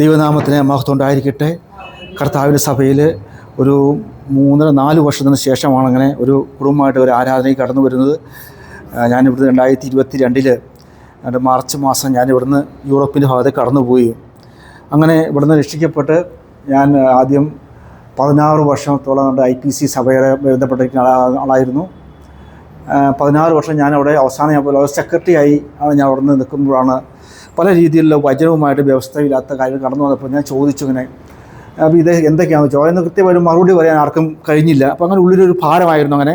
ദൈവനാമത്തിന് മഹത്വം ഉണ്ടായിരിക്കട്ടെ കർത്താവിന്റെ സഭയിൽ ഒരു മൂന്നര നാല് വർഷത്തിന് ശേഷമാണ് അങ്ങനെ ഒരു കുടുംബമായിട്ട് ഒരു ആരാധനയിൽ കടന്നു വരുന്നത്. ഞാനിവിടുന്ന് രണ്ടായിരത്തി ഇരുപത്തി രണ്ടിൽ മാർച്ച് മാസം ഞാൻ ഇവിടുന്ന് യൂറോപ്പിന്റെ ഭാഗത്തേക്ക് കടന്നുപോയി. അങ്ങനെ ഇവിടുന്ന് രക്ഷിക്കപ്പെട്ട് ഞാൻ ആദ്യം പതിനാറ് വർഷത്തോളം കൊണ്ട് ഐ പി സി സഭയുടെ ബന്ധപ്പെട്ടിരിക്കുന്ന ആളായിരുന്നു. പതിനാറ് വർഷം ഞാൻ അവിടെ അവസാനം ഞാൻ സെക്രട്ടറി ആയി ആണ് ഞാൻ അവിടെ നിന്ന് നിൽക്കുമ്പോഴാണ് പല രീതിയിലുള്ള വചനവുമായിട്ട് വ്യവസ്ഥയില്ലാത്ത കാര്യങ്ങൾ കടന്നു വന്നപ്പോൾ ഞാൻ ചോദിച്ചു ഇങ്ങനെ അപ്പോൾ ഇത് എന്തൊക്കെയാണെന്ന് ചോദിച്ചു അതിന് കൃത്യമായിട്ട് മറുപടി പറയാൻ ആർക്കും കഴിഞ്ഞില്ല. അപ്പോൾ അങ്ങനെ ഉള്ളിലൊരു ഭാരമായിരുന്നു അങ്ങനെ.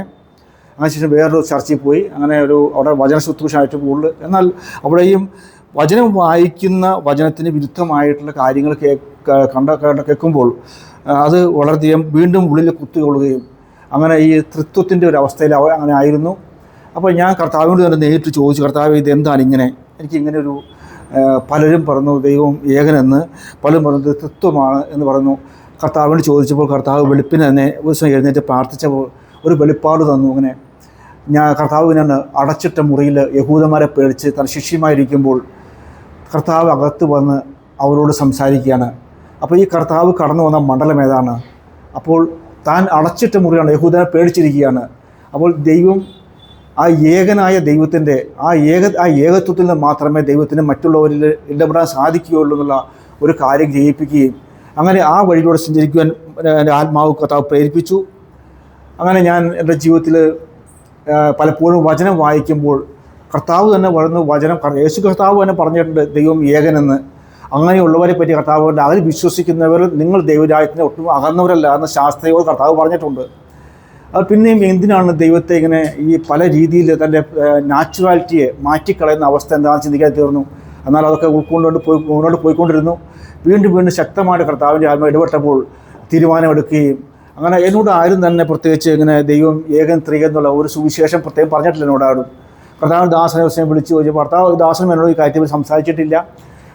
അതിനുശേഷം വേറൊരു ചർച്ചയിൽ പോയി. അങ്ങനെ ഒരു അവിടെ വചന ശുശ്രൂഷയായിട്ട് കൂടുതൽ എന്നാൽ അവിടെയും വചനം വായിക്കുന്ന വചനത്തിന് വിരുദ്ധമായിട്ടുള്ള കാര്യങ്ങൾ കേൾക്ക കണ്ട കേൾക്കുമ്പോൾ അത് വളരെയധികം വീണ്ടും ഉള്ളിൽ കുത്തിക്കൊള്ളുകയും അങ്ങനെ ഈ തൃത്വത്തിന്റെ ഒരു അവസ്ഥയിൽ അവ അങ്ങനെ ആയിരുന്നു. അപ്പോൾ ഞാൻ കർത്താവിനോട് തന്നെ നേരിട്ട് ചോദിച്ചു കർത്താവ് ഇത് എന്താണ് ഇങ്ങനെ? എനിക്ക് ഇങ്ങനെ ഒരു പലരും പറഞ്ഞു ദൈവം ഏകനെന്ന് പലരും പറഞ്ഞു തൃത്വമാണ് എന്ന് പറഞ്ഞു കർത്താവിനോട് ചോദിച്ചപ്പോൾ കർത്താവ് വെളുപ്പിന് തന്നെ ഒരു ദിവസം എഴുന്നേറ്റ് പ്രാർത്ഥിച്ചപ്പോൾ ഒരു വെളിപ്പാട് തന്നു അങ്ങനെ. ഞാൻ കർത്താവ് ഞാൻ അടച്ചിട്ട മുറിയിൽ യഹൂദന്മാരെ പേടിച്ച് തൻ ശിഷ്യമായിരിക്കുമ്പോൾ കർത്താവ് അകത്ത് വന്ന് അവരോട് സംസാരിക്കുകയാണ്. അപ്പോൾ ഈ കർത്താവ് കടന്നു വന്ന മണ്ഡലം ഏതാണ്? അപ്പോൾ താൻ അടച്ചിട്ട മുറിയാണ് യഹൂദനെ പേടിച്ചിരിക്കുകയാണ്. അപ്പോൾ ദൈവം ആ ഏകനായ ദൈവത്തിന്റെ ആ ഏക ആ ഏകത്വത്തിൽ നിന്ന് മാത്രമേ ദൈവത്തിന് മറ്റുള്ളവരിൽ ഇടപെടാൻ സാധിക്കുകയുള്ളൂ എന്നുള്ള ഒരു കാര്യം ജയിപ്പിക്കുകയും അങ്ങനെ ആ വഴിയിലൂടെ സഞ്ചരിക്കുവാൻ എന്റെ ആത്മാവ് കർത്താവ് പ്രേരിപ്പിച്ചു. അങ്ങനെ ഞാൻ എന്റെ ജീവിതത്തിൽ പലപ്പോഴും വചനം വായിക്കുമ്പോൾ കർത്താവ് തന്നെ വളർന്നു വചനം യേശു കർത്താവ് തന്നെ പറഞ്ഞിട്ടുണ്ട് ദൈവം ഏകനെന്ന്. അങ്ങനെയുള്ളവരെ പറ്റി കർത്താവ് അവർ വിശ്വസിക്കുന്നവർ നിങ്ങൾ ദൈവരാജ്യത്തിന് ഒട്ടും അകന്നവരല്ല എന്ന് ശാസ്ത്രീയോട് കർത്താവ് പറഞ്ഞിട്ടുണ്ട്. അത് പിന്നെയും എന്തിനാണ് ദൈവത്തെ ഇങ്ങനെ ഈ പല രീതിയിൽ തന്റെ നാച്ചുറാലിറ്റിയെ മാറ്റിക്കളയുന്ന അവസ്ഥ എന്താണെന്ന് ചിന്തിക്കാൻ തീർന്നു. എന്നാൽ അതൊക്കെ ഉൾക്കൊണ്ടുകൊണ്ട് പോയി മുന്നോട്ട് പോയിക്കൊണ്ടിരുന്നു. വീണ്ടും വീണ്ടും ശക്തമായിട്ട് കർത്താവിന്റെ ആത്മ ഇടപെട്ടപ്പോൾ തീരുമാനമെടുക്കുകയും അങ്ങനെ എന്നോട് ആരും തന്നെ പ്രത്യേകിച്ച് ഇങ്ങനെ ദൈവം ഏകൻ ത്രികൻ എന്നുള്ള ഒരു സുവിശേഷം പ്രത്യേകം പറഞ്ഞിട്ടില്ല എന്നോടാരും കർത്താവ് ദാസനെ ദിവസം വിളിച്ച് ചോദിച്ചു ഭർത്താവ് ദാസനും എന്നോട് ഈ കാര്യത്തിൽ സംസാരിച്ചിട്ടില്ല.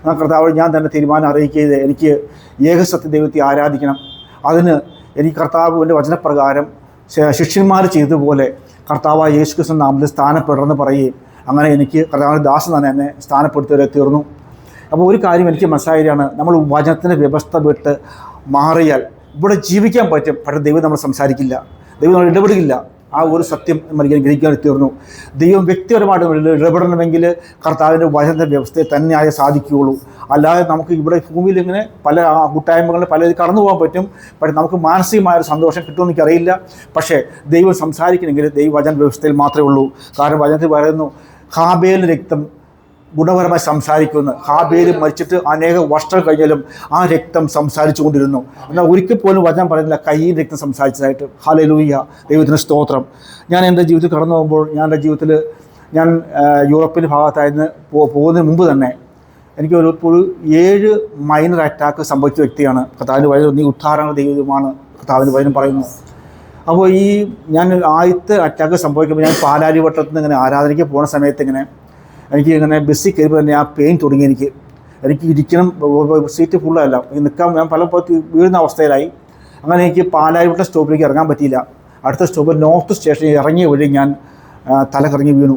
എന്നാൽ കർത്താവ് ഞാൻ തന്നെ തീരുമാനം അറിയിക്കുകയത് എനിക്ക് ഏകസത്യ ദൈവത്തെ ആരാധിക്കണം. അതിന് എനിക്ക് കർത്താവിന്റെ വചനപ്രകാരം ശിഷ്യന്മാർ ചെയ്തതുപോലെ കർത്താവായ യേശു ക്രിസ്തു നാമത്തിൽ സ്ഥാനപ്പെടണമെന്ന് പറയുകയും അങ്ങനെ എനിക്ക് കർത്താവിന്റെ ദാസൻ തന്നെ എന്നെ സ്ഥാനപ്പെടുത്തിയവരെ തീർന്നു. അപ്പോൾ ഒരു കാര്യം എനിക്ക് മനസ്സിലായതാണ് നമ്മൾ വചനത്തിന്റെ വ്യവസ്ഥ വിട്ട് മാറിയാൽ ഇവിടെ ജീവിക്കാൻ പറ്റും പക്ഷേ ദൈവം നമ്മൾ സംസാരിക്കില്ല. ദൈവം നമ്മൾ ഇടപെടുകയില്ല ആ ഒരു സത്യം നമ്മൾ ഗ്രഹിക്കാൻ തീർന്നു. ദൈവം വ്യക്തിപരമായിട്ട് ഇടപെടണമെങ്കിൽ കർത്താവിന്റെ വചന വ്യവസ്ഥയെ തന്നെയായ സാധിക്കുകയുള്ളൂ. അല്ലാതെ നമുക്ക് ഇവിടെ ഭൂമിയിൽ ഇങ്ങനെ പല കൂട്ടായ്മകളിൽ പല കടന്നു പോകാൻ പറ്റും. പക്ഷേ നമുക്ക് മാനസികമായൊരു സന്തോഷം കിട്ടുമെന്ന് എനിക്കറിയില്ല. പക്ഷേ ദൈവം സംസാരിക്കണമെങ്കിൽ ദൈവവചന വ്യവസ്ഥയിൽ മാത്രമേ ഉള്ളൂ. കാരണം വചനത്തിൽ പറയുന്നു ഹാബേൽ രക്തം ഗുണപരമായി സംസാരിക്കുന്നു ഹാബേൽ മരിച്ചിട്ട് അനേക വർഷം കഴിഞ്ഞാലും ആ രക്തം സംസാരിച്ചു കൊണ്ടിരുന്നു. എന്നാൽ ഒരിക്കൽ പോലും വചനം പറയുന്നില്ല കയ്യിൽ രക്തം സംസാരിച്ചതായിട്ട്. ഹാലലൂയ്യ ദൈവത്തിന് സ്തോത്രം. ഞാൻ എന്റെ ജീവിതത്തിൽ കടന്നു പോകുമ്പോൾ ഞാൻ എന്റെ ജീവിതത്തിൽ ഞാൻ യൂറോപ്പിൽ ഭാഗത്തായിരുന്നു പോകുന്നതിന് മുമ്പ് തന്നെ എനിക്ക് ഒരു ഒരു ഏഴ് മൈനർ അറ്റാക്ക് സംഭവിച്ച വ്യക്തിയാണ്. കർത്താവിന്റെ വചനം നീ ഉദ്ധാരണ ദൈവമാണ് കർത്താവിന്റെ വചനം പറയുന്നു. അപ്പോൾ ഈ ഞാൻ ആദ്യത്തെ അറ്റാക്ക് സംഭവിക്കുമ്പോൾ ഞാൻ പാലാരി വട്ടത്തിൽ നിന്ന് ഇങ്ങനെ ആരാധനയ്ക്ക് പോകുന്ന സമയത്ത് ഇങ്ങനെ എനിക്ക് ഇങ്ങനെ ബസ്സിൽ കയറിയപ്പോൾ തന്നെ ആ പെയിൻ തുടങ്ങി എനിക്ക്. എനിക്ക് ഇരിക്കണം സീറ്റ് ഫുള്ളല്ല നിൽക്കാൻ ഞാൻ പല വീഴുന്ന അവസ്ഥയിലായി. അങ്ങനെ എനിക്ക് പാലാരിവട്ട സ്റ്റോപ്പിലേക്ക് ഇറങ്ങാൻ പറ്റിയില്ല. അടുത്ത സ്റ്റോപ്പിൽ നോർത്ത് സ്റ്റേഷനിൽ ഇറങ്ങിയ വഴി ഞാൻ തലകറങ്ങി തല കറങ്ങി വീണു.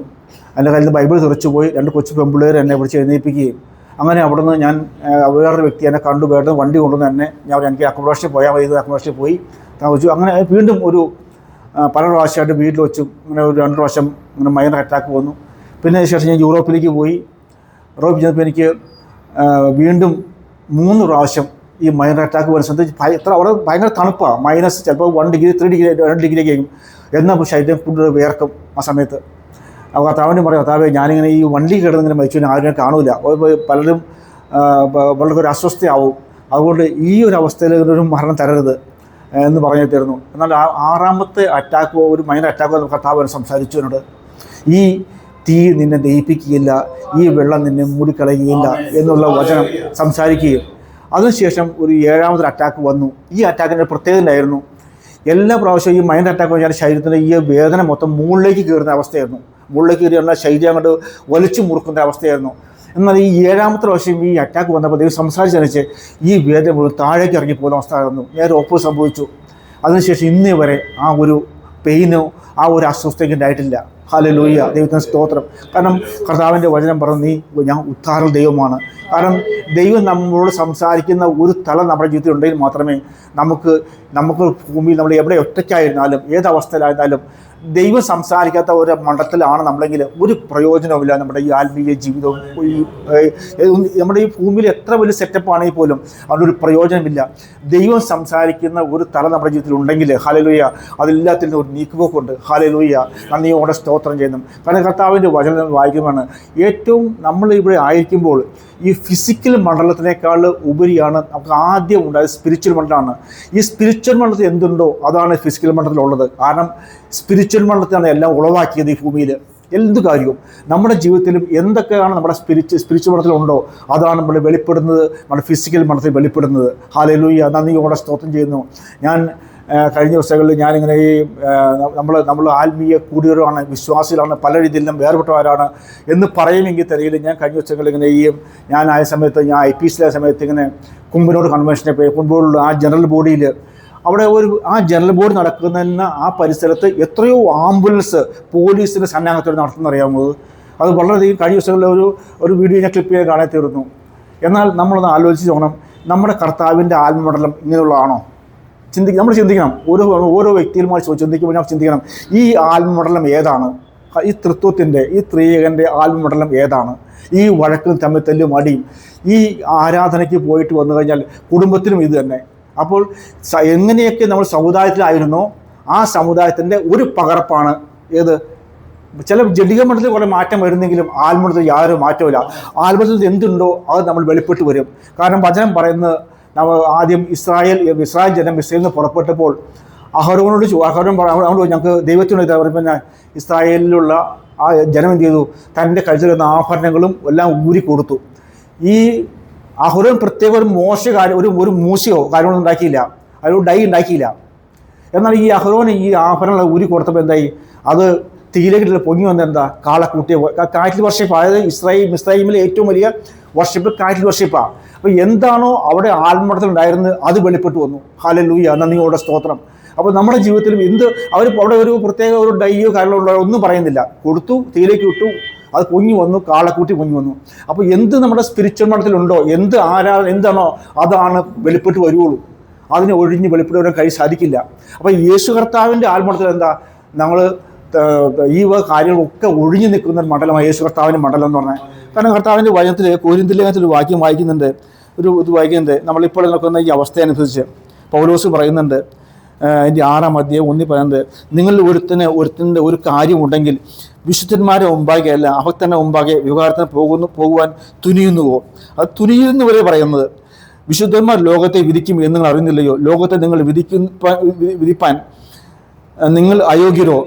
എന്റെ കയ്യിൽ ബൈബിൾ തുറച്ചു പോയി. രണ്ട് കൊച്ചു പെമ്പിള്ളേർ എന്നെ വിളിച്ച് എഴുന്നേൽപ്പിക്കുകയും. അങ്ങനെ അവിടെ നിന്ന് ഞാൻ വേറൊരു വ്യക്തി എന്നെ കണ്ടു. വേണ്ടത് വണ്ടി കൊണ്ടുവന്ന് തന്നെ ഞാൻ എനിക്ക് അക്കോമഡേഷനിൽ പോയാൽ മതി അക്കോമഡേഷനിൽ പോയി. താമസിച്ചു. അങ്ങനെ വീണ്ടും ഒരു പല പ്രാവശ്യമായിട്ട് വീട്ടിൽ വെച്ചു. അങ്ങനെ ഒരു രണ്ട് പ്രാവശ്യം ഇങ്ങനെ മൈനർ അറ്റാക്ക് വന്നു. പിന്നെ ശേഷം ഞാൻ യൂറോപ്പിലേക്ക് പോയി. യൂറോപ്പിൽ ചെന്നപ്പോൾ എനിക്ക് വീണ്ടും മൂന്ന് പ്രാവശ്യം ഈ മൈനർ അറ്റാക്ക് വരുന്ന സമയത്ത് എത്ര അവിടെ ഭയങ്കര തണുപ്പാണ് മൈനസ് ചിലപ്പോൾ വൺ ഡിഗ്രി ത്രീ ഡിഗ്രി രണ്ട് ഡിഗ്രിയൊക്കെ ആയിരിക്കും. എന്നാൽ ശരീരം കൂടുതൽ വിയർക്കും ആ സമയത്ത്. അപ്പോൾ കർത്താവിന്റെ പറയും കർത്താവ് ഞാനിങ്ങനെ ഈ വണ്ടി കിടന്നിങ്ങനെ മരിച്ചു ആരും കാണൂല. പലരും വളരെ ഒരു അസ്വസ്ഥയാവും. അതുകൊണ്ട് ഈ ഒരു അവസ്ഥയിൽ ഒരു മരണം തരരുത് എന്ന് പറഞ്ഞു തരുന്നു എന്നാൽ ആറാമത്തെ അറ്റാക്കോ ഒരു മൈനർ അറ്റാക്കോ കർത്താവ് സംസാരിച്ചു എന്നോട്. ഈ തീ നിന്നെ ദഹിപ്പിക്കുകയില്ല ഈ വെള്ളം നിന്നെ മൂടിക്കളയുകയില്ല എന്നുള്ള വചനം സംസാരിക്കുകയും അതിനുശേഷം ഒരു ഏഴാമതൊരു അറ്റാക്ക് വന്നു. ഈ അറ്റാക്കിന്റെ പ്രത്യേകത ഉണ്ടായിരുന്നു എല്ലാ പ്രാവശ്യവും ഈ മൈൻഡ് അറ്റാക്ക് വന്നാൽ ശരീരത്തിന്റെ ഈ വേദന മൊത്തം മുകളിലേക്ക് കയറുന്ന അവസ്ഥയായിരുന്നു. മുകളിലേക്ക് കയറി വന്നാൽ ശരീരം അങ്ങോട്ട് വലിച്ചു മുറുക്കുന്ന അവസ്ഥയായിരുന്നു. എന്നാൽ ഈ ഏഴാമത്തെ പ്രാവശ്യം ഈ അറ്റാക്ക് വന്നപ്പോൾ ദൈവം സംസാരിച്ചനുസരിച്ച് ഈ വേദന മുഴുവൻ താഴേക്ക് ഇറങ്ങി പോകുന്ന അവസ്ഥ ആയിരുന്നു. നേരെ ഒപ്പ് സംഭവിച്ചു. അതിനുശേഷം ഇന്നേ വരെ ആ ഒരു പെയിനോ ആ ഒരു അസ്വസ്ഥയ്ക്ക് ഉണ്ടായിട്ടില്ല. ഹാലലൂയ്യ ദൈവത്തിന് സ്തോത്രം. കാരണം കർത്താവിന്റെ വചനം പറഞ്ഞു നീ ഞാൻ ഉദ്ധാര ദൈവമാണ്. കാരണം ദൈവം നമ്മളോട് സംസാരിക്കുന്ന ഒരു തലം നമ്മുടെ ജീവിതത്തിൽ ഉണ്ടെങ്കിൽ മാത്രമേ നമുക്ക് നമുക്ക് ഭൂമിയിൽ നമ്മൾ എവിടെ ഒറ്റയ്ക്കായിരുന്നാലും ഏത് ദൈവം സംസാരിക്കാത്ത ഒരു മണ്ഡലത്തിലാണ് നമ്മളെങ്കിൽ ഒരു പ്രയോജനവുമില്ല നമ്മുടെ ഈ ആത്മീയ ജീവിതവും. നമ്മുടെ ഈ ഭൂമിയിൽ എത്ര വലിയ സെറ്റപ്പ് ആണെങ്കിൽ പോലും അതിനൊരു പ്രയോജനമില്ല. ദൈവം സംസാരിക്കുന്ന ഒരു തല നമ്മുടെ ജീവിതത്തിൽ ഉണ്ടെങ്കിൽ ഹാലലൂയ അതില്ലാത്തിൽ ഒരു നീക്കുപോക്കുണ്ട്. ഹാലലൂയ നന്ദിയോടെ സ്തോത്രം. ചെയ്യുന്നു. കാരണം കർത്താവിന്റെ വചനം വായിക്കുമ്പോൾ ഏറ്റവും നമ്മൾ ഇവിടെ ആയിരിക്കുമ്പോൾ ഈ ഫിസിക്കൽ മണ്ഡലത്തിനേക്കാൾ ഉപരിയാണ് നമുക്ക് ആദ്യം ഉണ്ടായത് സ്പിരിച്വൽ മണ്ഡലമാണ്. ഈ സ്പിരിച്വൽ മണ്ഡലത്തിൽ എന്തുണ്ടോ അതാണ് ഫിസിക്കൽ മണ്ഡലത്തിലുള്ളത്. കാരണം സ്പിരിച്വൽ മണ്ഡലത്തിലാണ് എല്ലാം ഉളവാക്കിയത് ഈ ഭൂമിയിൽ. എന്ത് കാര്യവും നമ്മുടെ ജീവിതത്തിലും എന്തൊക്കെയാണ് നമ്മുടെ സ്പിരിച്വൽ സ്പിരിച്വൽ മണ്ഡലത്തിലുണ്ടോ അതാണ് നമ്മൾ വെളിപ്പെടുന്നത്. നമ്മുടെ ഫിസിക്കൽ മണ്ഡലത്തിൽ വെളിപ്പെടുന്നത്. ഹാലലൂയ നന്ദിയോടെ സ്തോത്രം ചെയ്യുന്നു. ഞാൻ കഴിഞ്ഞ ദിവസങ്ങളിൽ ഞാനിങ്ങനെ ഈ നമ്മൾ നമ്മൾ ആത്മീയ കൂടിയവരാണ് വിശ്വാസികളാണ് പല രീതിയിലും വേർപെട്ടവരാണ് എന്ന് പറയുമെങ്കിൽ തരയിൽ ഞാൻ കഴിഞ്ഞ ദിവസങ്ങളിൽ ഇങ്ങനെ ഈ ഞാൻ ആയ സമയത്ത് ഞാൻ ഐ പി എസിലായ സമയത്ത് ഇങ്ങനെ കുമ്പനോട് കൺവെൻഷനെ പോയി കുമ്പനോട് ആ ജനറൽ ബോഡിയിൽ അവിടെ ഒരു ആ ജനറൽ ബോഡി നടക്കുന്നതിന് ആ പരിസരത്ത് എത്രയോ ആംബുലൻസ് പോലീസിന്റെ സന്നാഹത്തോടെ അറിയാമോ അത് വളരെയധികം കഴിഞ്ഞ ദിവസങ്ങളിൽ ഒരു ഒരു വീഡിയോ ഞാൻ ക്ലിപ്പ് ചെയ്ത് കാണാൻ തീർന്നു. എന്നാൽ നമ്മളൊന്ന് ആലോചിച്ച് നോക്കണം നമ്മുടെ കർത്താവിന്റെ ആത്മമണ്ഡലം ഇങ്ങനെയുള്ളതാണോ? ചിന്തിക്കണം നമ്മൾ ചിന്തിക്കണം. ഓരോ ഓരോ വ്യക്തിയിലുമായി ചിന്തിക്കുമ്പോൾ ഞാൻ ചിന്തിക്കണം. ഈ ആത്മമണ്ഡലം ഏതാണ്? ഈ തൃത്വത്തിന്റെ ഈ ത്രിയേകന്റെ ആത്മമണ്ഡലം ഏതാണ്? ഈ വഴക്കും തമ്മിൽ തല്ലും അടിയും ഈ ആരാധനയ്ക്ക് പോയിട്ട് വന്നു കഴിഞ്ഞാൽ കുടുംബത്തിനും ഇത് തന്നെ. അപ്പോൾ എങ്ങനെയൊക്കെ നമ്മൾ സമുദായത്തിലായിരുന്നോ ആ സമുദായത്തിന്റെ ഒരു പകർപ്പാണ് ഏത്? ചില ജഡിക മണ്ഡലത്തിൽ കുറേ മാറ്റം വരുന്നെങ്കിലും ആത്മണ്ഡലത്തിൽ യാതൊരു മാറ്റമില്ല ആത്മണ്ഡലത്തിൽ എന്തുണ്ടോ അത് നമ്മൾ വെളിപ്പെട്ട് വരും. കാരണം വചനം പറയുന്നത് ആദ്യം ഇസ്രായേൽ ഇസ്രായേൽ ജനം ഇസ്രയേലിൽ നിന്ന് പുറപ്പെട്ടപ്പോൾ അഹരോനോട് അഹരോൻ പറഞ്ഞു ഞങ്ങൾക്ക് ദൈവത്തിനോട് പിന്നെ ഇസ്രായേലിലുള്ള ആ ജനം എന്ത് ചെയ്തു? തന്റെ കഴിച്ചിരുന്ന ആഭരണങ്ങളും എല്ലാം ഊരി കൊടുത്തു. ഈ അഹരോൻ പ്രത്യേക ഒരു മോശ കാര്യം ഒരു ഒരു മൂശയോ കാര്യങ്ങളൊന്നും ഉണ്ടാക്കിയില്ല. അതിനൊരു ഡൈ ഉണ്ടാക്കിയില്ല. എന്നാൽ ഈ അഹ്റോന് ഈ ആഭരണങ്ങൾ ഊരി കൊടുത്തപ്പോൾ എന്തായി? അത് തീയിലേക്കിട്ട് പൊങ്ങി വന്ന എന്താ കാളക്കൂട്ടിയ കാറ്റിൽ വർഷിപ്പ്. അതായത് ഇസ്രായേൽ ഇസ്രൈമിലെ ഏറ്റവും വലിയ വർഷിപ്പ് കാറ്റിൽ വർഷിപ്പാണ് അപ്പോൾ എന്താണോ അവിടെ ആത്മർത്ഥം ഉണ്ടായിരുന്നത് അത് വെളിപ്പെട്ട് വന്നു. ഹാലലൂയ നന്ദിയോടെ സ്തോത്രം. അപ്പോൾ നമ്മുടെ ജീവിതത്തിലും എന്ത് അവർ അവിടെ ഒരു പ്രത്യേക ഒരു ഡൈയോ കാര്യങ്ങളോ ഒന്നും പറയുന്നില്ല. കൊടുത്തു തീയിലേക്ക് വിട്ടു. അത് പൊങ്ങി വന്നു കാളക്കൂട്ടി പൊങ്ങി വന്നു. അപ്പോൾ എന്ത് നമ്മുടെ സ്പിരിച്വൽ മഠത്തിലുണ്ടോ എന്ത് ആരാ എന്താണോ അതാണ് വെളിപ്പെട്ട് വരുവുള്ളൂ. അതിനെ ഒഴിഞ്ഞ് വെളിപ്പെടുവാൻ കഴി സാധിക്കില്ല. അപ്പോൾ യേശു കർത്താവിന്റെ ആത്മർത്ഥം എന്താ? നമ്മൾ ഈ വക കാര്യങ്ങളൊക്കെ ഒഴിഞ്ഞു നിൽക്കുന്ന ഒരു മണ്ഡലമാണ് യേശു കർത്താവിന്റെ മണ്ഡലം എന്ന് പറഞ്ഞാൽ. കാരണം കർത്താവിന്റെ വചനത്തിൽ കോരിന്തിലേഖനത്തിൽ ഒരു വാക്യം വായിക്കുന്നുണ്ട്. ഒരു ഇത് വായിക്കുന്നുണ്ട്. നമ്മളിപ്പോൾ നിൽക്കുന്ന ഈ അവസ്ഥയനുസരിച്ച് പൗലോസ് പറയുന്നുണ്ട്. അതിന്റെ ആറാം അധ്യായം ഒന്നി പറയുന്നത് നിങ്ങൾ ഒരുത്തിന് ഒരുത്തിന്റെ ഒരു കാര്യമുണ്ടെങ്കിൽ വിശുദ്ധന്മാരെ മുമ്പാകെ അല്ല അഭക്തന്റെ മുമ്പാകെ വിവാഹത്തിന് പോകുന്നു പോകുവാൻ തുനിയുന്നുവോ? അത് തുനിയുന്നവരെ പറയുന്നത്. വിശുദ്ധന്മാർ ലോകത്തെ വിധിക്കും എന്ന് നിങ്ങൾ അറിയുന്നില്ലയോ? ലോകത്തെ നിങ്ങൾ വിധിക്കുന്ന വിധിപ്പാൻ നിങ്ങൾ അയോഗ്യരോ?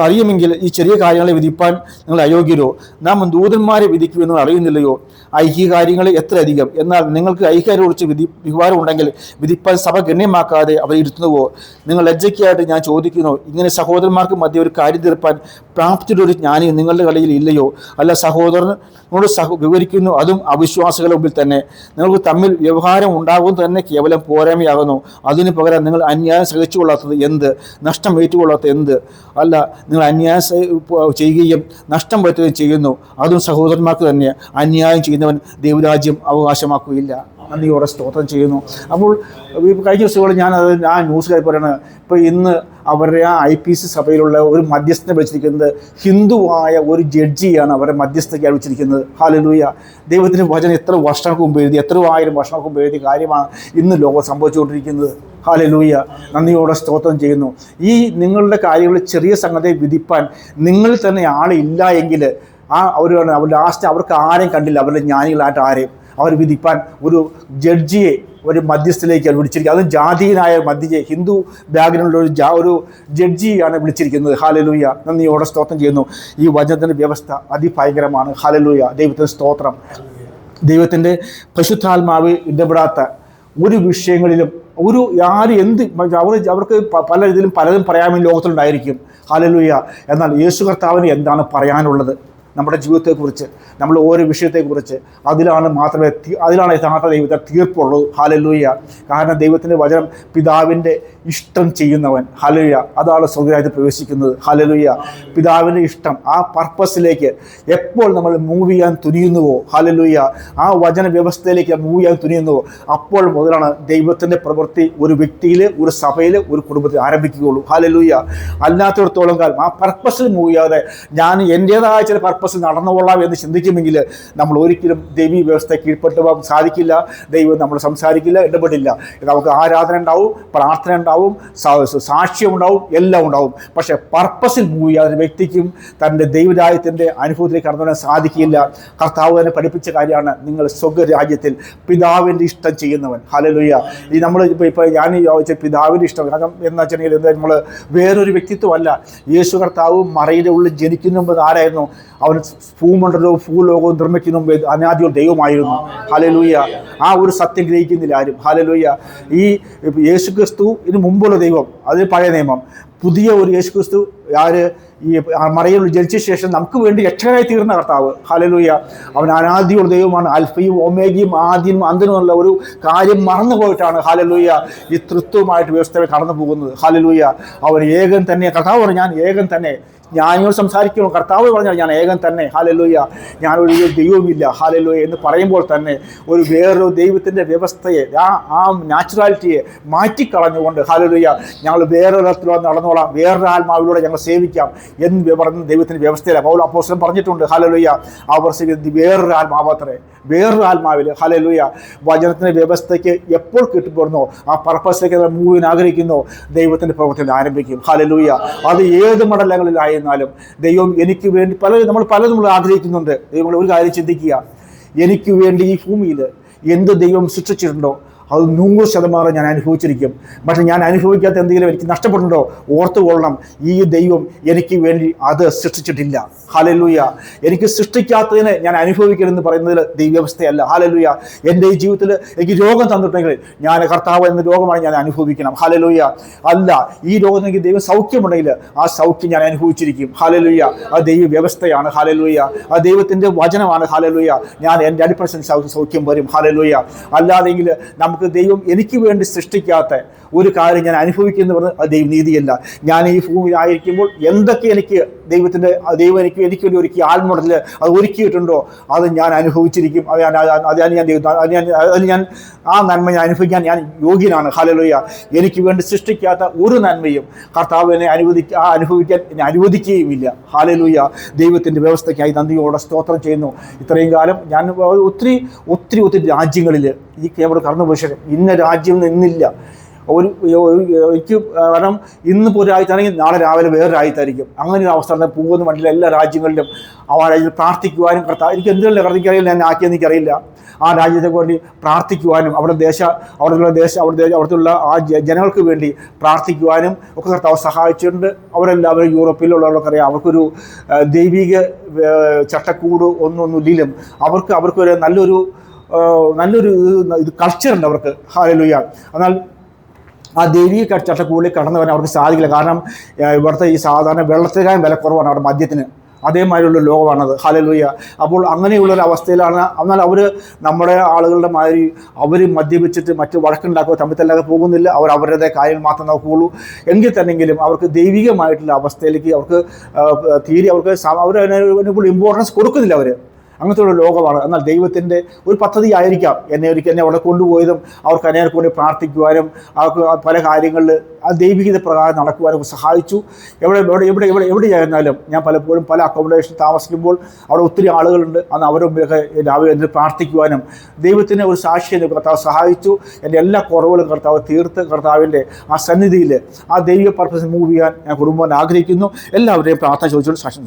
അറിയുമെങ്കിൽ ഈ ചെറിയ കാര്യങ്ങളെ വിധിപ്പാൻ നിങ്ങൾ അയോഗ്യരോ? നാം ദൂതന്മാരെ വിധിക്കുമെന്ന് അറിയുന്നില്ലയോ? ഐക്യ കാര്യങ്ങളെ എത്ര അധികം എന്നാൽ നിങ്ങൾക്ക് ഐക്യരോടിച്ച് വിധി വിഹാരം ഉണ്ടെങ്കിൽ വിധിപ്പാൻ സഭ ഗണ്യമാക്കാതെ അവർ ഇരുത്തുന്നുവോ? നിങ്ങൾ ലജ്ജയ്ക്കായിട്ട് ഞാൻ ചോദിക്കുന്നു ഇങ്ങനെ സഹോദരന്മാർക്ക് മധ്യ ഒരു കാര്യം തീർപ്പാൻ പ്രാപ്തിയുടെ ഒരു ജ്ഞാനി നിങ്ങളുടെ കളിയിൽ ഇല്ലയോ? അല്ല സഹോദരനോട് സഹ വിവരിക്കുന്നു അതും അവിശ്വാസികളുടെ മുമ്പിൽ തന്നെ. നിങ്ങൾക്ക് തമ്മിൽ വ്യവഹാരം ഉണ്ടാകുന്നത് തന്നെ കേവലം പോരായ്മയാകുന്നു. അതിനു പകരം നിങ്ങൾ അന്യായം സഹിച്ചുകൊള്ളാത്തത് എന്ത്? നഷ്ടം ഏറ്റുകൊള്ളാത്തത് എന്ത്? അല്ല നിങ്ങൾ അന്യായം ചെയ്യുകയും നഷ്ടം വരുത്തുകയും ചെയ്യുന്നു. അതും സഹോദരന്മാർക്ക് തന്നെ അന്യായം ചെയ്യുന്നവൻ ദൈവരാജ്യം അവകാശമാക്കുകയില്ല. നന്ദിയോടെ സ്തോത്രം ചെയ്യുന്നു. അപ്പോൾ കഴിഞ്ഞ ദിവസങ്ങളിൽ ഞാൻ അത് ആ ന്യൂസ് പറയുന്നത് ഇപ്പോൾ ഇന്ന് അവരുടെ ആ ഐ പി സി സഭയിലുള്ള ഒരു മധ്യസ്ഥനെ വിളിച്ചിരിക്കുന്നത് ഹിന്ദുവായ ഒരു ജഡ്ജിയാണ് അവരെ മധ്യസ്ഥയ്ക്ക് വിളിച്ചിരിക്കുന്നത്. ഹാലലൂയ ദൈവത്തിന്റെ വചനം എത്ര വർഷങ്ങൾക്ക് മുമ്പ് എഴുതി എത്ര ആയിരം വർഷങ്ങൾക്ക് മുമ്പ് എഴുതിയ കാര്യമാണ് ഇന്ന് ലോകം സംഭവിച്ചുകൊണ്ടിരിക്കുന്നത്. ഹാലലൂയ നന്ദിയോടെ സ്തോത്രം ചെയ്യുന്നു. ഈ നിങ്ങളുടെ കാര്യങ്ങളിൽ ചെറിയ സംഗതിയെ വിധിപ്പാൻ നിങ്ങളിൽ തന്നെ ആളില്ല എങ്കിൽ ആ അവർ അവർ ലാസ്റ്റ് അവർക്ക് ആരെയും കണ്ടില്ല അവരുടെ ജ്ഞാനികളായിട്ട് ആരെയും. അവർ വിധിപ്പാൻ ഒരു ജഡ്ജിയെ ഒരു മധ്യസ്ഥയിലേക്ക് വിളിച്ചിരിക്കുന്നത് അതും ജാതീയനായ മധ്യജെ ഹിന്ദു ബാക്ക്ഗ്രൗണ്ടിലുള്ള ഒരു ജാ ഒരു ജഡ്ജിയാണ് വിളിച്ചിരിക്കുന്നത്. ഹാലലൂയ നന്ദിയോടെ സ്തോത്രം ചെയ്യുന്നു. ഈ വചനത്തിന്റെ വ്യവസ്ഥ അതിഭയങ്കരമാണ്. ഹാലലൂയ ദൈവത്തിന്റെ സ്തോത്രം. ദൈവത്തിന്റെ പരിശുദ്ധാത്മാവ് ഇടപെടാത്ത ഒരു വിഷയങ്ങളിലും ഒരു ആര് എന്ത് അവർ അവർക്ക് പല ഇതിലും പലതും പറയാൻ ലോകത്തിലുണ്ടായിരിക്കും. ഹാലലൂയ എന്നാൽ യേശു കർത്താവിന് എന്താണ് പറയാനുള്ളത്? നമ്മുടെ ജീവിതത്തെക്കുറിച്ച് നമ്മൾ ഓരോ വിഷയത്തെക്കുറിച്ച് അതിലാണ് മാത്രമേ അതിലാണ് യഥാർത്ഥ ദൈവത്തെ തീർപ്പുള്ളൂ ഹാലലൂയ കാരണം ദൈവത്തിന്റെ വചനം പിതാവിന്റെ ഇഷ്ടം ചെയ്യുന്നവൻ. ഹലലുയ അതാണ് സ്വർഗരാജ്യത്ത് പ്രവേശിക്കുന്നത്. ഹലലുയ പിതാവിന്റെ ഇഷ്ടം ആ പർപ്പസിലേക്ക് എപ്പോൾ നമ്മൾ മൂവ് ചെയ്യാൻ തുനിയുന്നുവോ? ഹലലുയ ആ വചന വ്യവസ്ഥയിലേക്ക് മൂവ് ചെയ്യാൻ തുനിയുന്നുവോ? അപ്പോൾ മുതലാണ് ദൈവത്തിന്റെ പ്രവൃത്തി ഒരു വ്യക്തിയിൽ ഒരു സഭയിൽ ഒരു കുടുംബത്തിൽ ആരംഭിക്കുകയുള്ളൂ. ഹലലുയ അല്ലാത്തിടത്തോളം കാലം ആ പർപ്പസിൽ മൂവ് ചെയ്യാതെ ഞാൻ എന്റേതായ ചില പർപ്പസിൽ നടന്നുകൊള്ളാം എന്ന് ചിന്തിക്കുമെങ്കിൽ നമ്മൾ ഒരിക്കലും ദൈവീ വ്യവസ്ഥ കീഴ്പ്പെട്ട് പോകാൻ സാധിക്കില്ല. ദൈവം നമ്മൾ സംസാരിക്കില്ല ഇടപെടില്ല. നമുക്ക് ആരാധന ഉണ്ടാവും പ്രാർത്ഥന ഉണ്ടാവും സാക്ഷ്യം ഉണ്ടാവും എല്ലാം ഉണ്ടാവും. പക്ഷേ പർപ്പസിൽ മൂവ് ചെയ്യാതെ വ്യക്തിക്കും തന്റെ ദൈവരാജ്യത്തിന്റെ അനുഭവത്തിലേക്ക് കടന്നു വരാൻ സാധിക്കില്ല. കർത്താവ് തന്നെ പഠിപ്പിച്ച കാര്യമാണ് നിങ്ങൾ സ്വർഗരാജ്യത്തിൽ പിതാവിന്റെ ഇഷ്ടം ചെയ്യുന്നവൻ. ഹലലുയ്യ ഈ നമ്മൾ ഇപ്പോൾ ഇപ്പോൾ ഞാൻ ചോദിച്ച പിതാവിന്റെ ഇഷ്ടം കാരണം എന്താ വെച്ചിട്ടുണ്ടെങ്കിൽ എന്താ നമ്മൾ വേറൊരു വ്യക്തിത്വമല്ല. യേശു കർത്താവ് മറയുടെ ഉള്ളിൽ ജനിക്കുന്ന ആരായിരുന്നു? അവൻ ഭൂമണ്ഡലവും ഭൂലോകവും നിർമ്മിക്കുന്ന മുമ്പ് അനാദ്യവും ദൈവമായിരുന്നു. ഹലലൂയ ആ ഒരു സത്യം ഗ്രഹിക്കുന്നില്ല ആരും. ഹലലൂയ ഈ യേശു ക്രിസ്തു ഇതിന് മുമ്പുള്ള ദൈവം അത് പഴയ നിയമം. പുതിയ ഒരു യേശു ക്രിസ്തു ആര് ഈ മറയിൽ ജനിച്ച ശേഷം നമുക്ക് വേണ്ടി രക്ഷകനായി തീർന്ന കർത്താവ്. ഹലലൂയ അവൻ അനാദിയുള്ള ദൈവമാണ്. അൽഫയും ഒമേഗയും ആദ്യം അന്തിനുമുള്ള ഒരു കാര്യം മറന്നു പോയിട്ടാണ് ഹലലൂയ ഈ തൃത്വമായിട്ട് വ്യവസ്ഥകൾ കടന്നു പോകുന്നത് ഹലലൂയ അവൻ ഏകൻ തന്നെ. കർത്താവ് ഞാൻ ഏകൻ തന്നെ. ഞാനിയോട് സംസാരിക്കുമ്പോൾ കർത്താവ് പറഞ്ഞാൽ ഞാൻ ഏകം തന്നെ. ഹാലല്ലോയ്യ ഞാനൊരു ദൈവമില്ല ഹാലലൂയ എന്ന് പറയുമ്പോൾ തന്നെ ഒരു വേറൊരു ദൈവത്തിന്റെ വ്യവസ്ഥയെ ആ ആ നാച്ചുറാലിറ്റിയെ മാറ്റിക്കളഞ്ഞുകൊണ്ട് ഹാലല്ലോയ്യ ഞങ്ങൾ വേറൊരിടത്തിലൂടെ നടന്നോളാം. വേറൊരു ആത്മാവിലൂടെ ഞങ്ങൾ സേവിക്കാം എന്ന് പറഞ്ഞ ദൈവത്തിന്റെ വ്യവസ്ഥയിലാണ് പൗൽ അപ്പോസ്തലൻ പറഞ്ഞിട്ടുണ്ട്. ഹാലലൂയ അവർ വേറൊരു ആത്മാവത്രേ വേറൊരു ആത്മാവിൽ. ഹലലൂയ വചനത്തിന്റെ വ്യവസ്ഥയ്ക്ക് എപ്പോൾ കിട്ടപ്പെടുന്നോ ആ പർപ്പസിലേക്ക് മൂവിൻ ആഗ്രഹിക്കുന്നോ ദൈവത്തിന്റെ പ്രവർത്തനം ആരംഭിക്കും. ഹലലൂയ അത് ഏത് മണ്ഡലങ്ങളിലായിരുന്നാലും ദൈവം എനിക്ക് വേണ്ടി പലരും നമ്മൾ പലരും നമ്മൾ ആഗ്രഹിക്കുന്നുണ്ട്. ദൈവങ്ങൾ ഒരു കാര്യം ചിന്തിക്കുക. എനിക്ക് വേണ്ടി ഈ ഭൂമിയിൽ എന്ത് ദൈവം സൃഷ്ടിച്ചിട്ടുണ്ടോ? അത് നൂറ് ശതമാനം ഞാൻ അനുഭവിച്ചിരിക്കും. പക്ഷെ ഞാൻ അനുഭവിക്കാത്ത എന്തെങ്കിലും എനിക്ക് നഷ്ടപ്പെട്ടുണ്ടോ ഓർത്തുകൊള്ളണം ഈ ദൈവം എനിക്ക് വേണ്ടി അത് സൃഷ്ടിച്ചിട്ടില്ല. ഹാലലൂയ എനിക്ക് സൃഷ്ടിക്കാത്തതിനെ ഞാൻ അനുഭവിക്കണമെന്ന് പറയുന്നതിൽ ദൈവവ്യവസ്ഥയല്ല ഹാലലൂയ എന്റെ ഈ ജീവിതത്തിൽ എനിക്ക് രോഗം തന്നിട്ടുണ്ടെങ്കിൽ ഞാൻ കർത്താവ് എന്ന രോഗമാണ് ഞാൻ അനുഭവിക്കണം. ഹാലലൂയ അല്ല ഈ രോഗം എനിക്ക് ദൈവം സൗഖ്യമുണ്ടെങ്കിൽ ആ സൗഖ്യം ഞാൻ അനുഭവിച്ചിരിക്കും. ഹാലലൂയ ആ ദൈവ വ്യവസ്ഥയാണ് ഹാലലൂയ ആ ദൈവത്തിന്റെ വചനമാണ്. ഹാലലൂയ ഞാൻ എന്റെ അടിപ്രസൻ സൗഖ്യം വരും. ഹാലലൂയ അല്ലാതെങ്കിൽ നമുക്ക് ദൈവം എനിക്ക് വേണ്ടി സൃഷ്ടിക്കാത്ത ഒരു കാര്യം ഞാൻ അനുഭവിക്കുന്നു പറഞ്ഞ് അത് ദൈവം നീതിയല്ല. ഞാൻ ഈ ഭൂമിയിലായിരിക്കുമ്പോൾ എന്തൊക്കെ എനിക്ക് ദൈവത്തിന്റെ ദൈവം എനിക്ക് എനിക്ക് വേണ്ടി ഒരുക്കി ആത്മടത്തിൽ അത് ഒരുക്കിയിട്ടുണ്ടോ? അത് ഞാൻ അനുഭവിച്ചിരിക്കും. അത് ഞാൻ അത് ഞാൻ ഞാൻ അത് ഞാൻ അത് ഞാൻ ആ നന്മ ഞാൻ അനുഭവിക്കാൻ ഞാൻ യോഗ്യനാണ്. ഹാലലോയ എനിക്ക് വേണ്ടി സൃഷ്ടിക്കാത്ത ഒരു നന്മയും കർത്താവ് എന്നെ അനുവദിക്ക ആ അനുഭവിക്കാൻ എന്നെ അനുവദിക്കുകയുമില്ല. ഹാലലൂയ ദൈവത്തിന്റെ വ്യവസ്ഥയ്ക്കായി നന്ദിയോടെ സ്തോത്രം ചെയ്യുന്നു. ഇത്രയും കാലം ഞാൻ ഒത്തിരി ഒത്തിരി ഒത്തിരി രാജ്യങ്ങളിൽ ഈ കേവലം കടന്നുപോയ ശേഷം ഇന്ന രാജ്യം നിന്നില്ല. ഒരു എനിക്ക് കാരണം ഇന്ന് ഇപ്പോൾ ഒരു രാജ്യത്താണെങ്കിൽ നാളെ രാവിലെ വേറെ രാജ്യത്തായിരിക്കും അങ്ങനെ ഒരു അവസ്ഥ. പോകുന്ന വണ്ടിയിൽ എല്ലാ രാജ്യങ്ങളിലും ആ രാജ്യത്ത് പ്രാർത്ഥിക്കുവാനും കർത്താവ് എനിക്ക് എന്തെങ്കിലും കർത്തിക്കറിയില്ല ഞാൻ ആക്കിയെന്ന് എനിക്കറിയില്ല. ആ രാജ്യത്തെ വേണ്ടി പ്രാർത്ഥിക്കുവാനും അവിടെ ദേശ അവിടെയുള്ള ദേശ അവിടെ ദേശ- അവിടുത്തെ ആ ജനങ്ങൾക്ക് വേണ്ടി പ്രാർത്ഥിക്കുവാനും ഒക്കെ കർത്താവ് സഹായിച്ചിട്ടുണ്ട്. അവരെല്ലാവരും യൂറോപ്പിലുള്ളവർക്കറിയാം അവർക്കൊരു ദൈവിക ചട്ടക്കൂട് ഒന്നൊന്നുമില്ലെങ്കിലും അവർക്ക് അവർക്കൊരു നല്ലൊരു നല്ലൊരു ഇത് കൾച്ചറുണ്ട് അവർക്ക്. ഹാലലുയ എന്നാൽ ആ ദൈവിക ചട്ടക്കൂടിൽ കടന്നു വരാൻ അവർക്ക് സാധിക്കില്ല. കാരണം ഇവിടുത്തെ ഈ സാധാരണ വെള്ളത്തിനായും വില കുറവാണ് അവിടെ മദ്യത്തിന്. അതേമാതിരിയുള്ള ലോകമാണത്. ഹലലുയ്യ അപ്പോൾ അങ്ങനെയുള്ള ഒരു അവസ്ഥയിലാണ്. എന്നാൽ അവർ നമ്മുടെ ആളുകളുടെ മാതിരി അവർ മദ്യപിച്ചിട്ട് മറ്റ് വഴക്കുണ്ടാക്കുക തമ്മിൽ തല്ലാതെ പോകുന്നില്ല. അവർ അവരുടെ കാര്യങ്ങൾ മാത്രം നോക്കുകയുള്ളൂ. എങ്കിൽ തന്നെങ്കിലും അവർക്ക് ദൈവികമായിട്ടുള്ള അവസ്ഥയിലേക്ക് അവർക്ക് തീരെ അവർക്ക് അവർ അതിനെ ഇമ്പോർട്ടൻസ് കൊടുക്കുന്നില്ല അവർ അങ്ങനത്തെ ഒരു ലോകമാണ്. എന്നാൽ ദൈവത്തിന്റെ ഒരു പദ്ധതി ആയിരിക്കാം എന്നെ ഒരിക്കൽ എന്നെ അവിടെ കൊണ്ടുപോയതും അവർക്ക് അനേർക്ക് വേണ്ടി പ്രാർത്ഥിക്കുവാനും അവർക്ക് പല കാര്യങ്ങളിൽ ആ ദൈവികത പ്രകാരം നടക്കുവാനും സഹായിച്ചു. എവിടെ എവിടെ എവിടെ എവിടെ എവിടെയായിരുന്നാലും ഞാൻ പലപ്പോഴും പല അക്കോമഡേഷൻ താമസിക്കുമ്പോൾ അവിടെ ഒത്തിരി ആളുകളുണ്ട്. അന്ന് അവരൊക്കെ രാവിലെ എന്നെ പ്രാർത്ഥിക്കുവാനും ദൈവത്തിന് ഒരു സാക്ഷി കർത്താവ് സഹായിച്ചു. എന്റെ എല്ലാ കുറവുകളും കർത്താവ് തീർത്ത് കർത്താവിന്റെ ആ സന്നിധിയിൽ ആ ദൈവിക പർപ്പസ് മൂവ് ചെയ്യാൻ ഞാൻ കുടുംബം ആഗ്രഹിക്കുന്നു. എല്ലാവരുടെയും പ്രാർത്ഥന ചോദിച്ചുകൊണ്ട് സാക്ഷി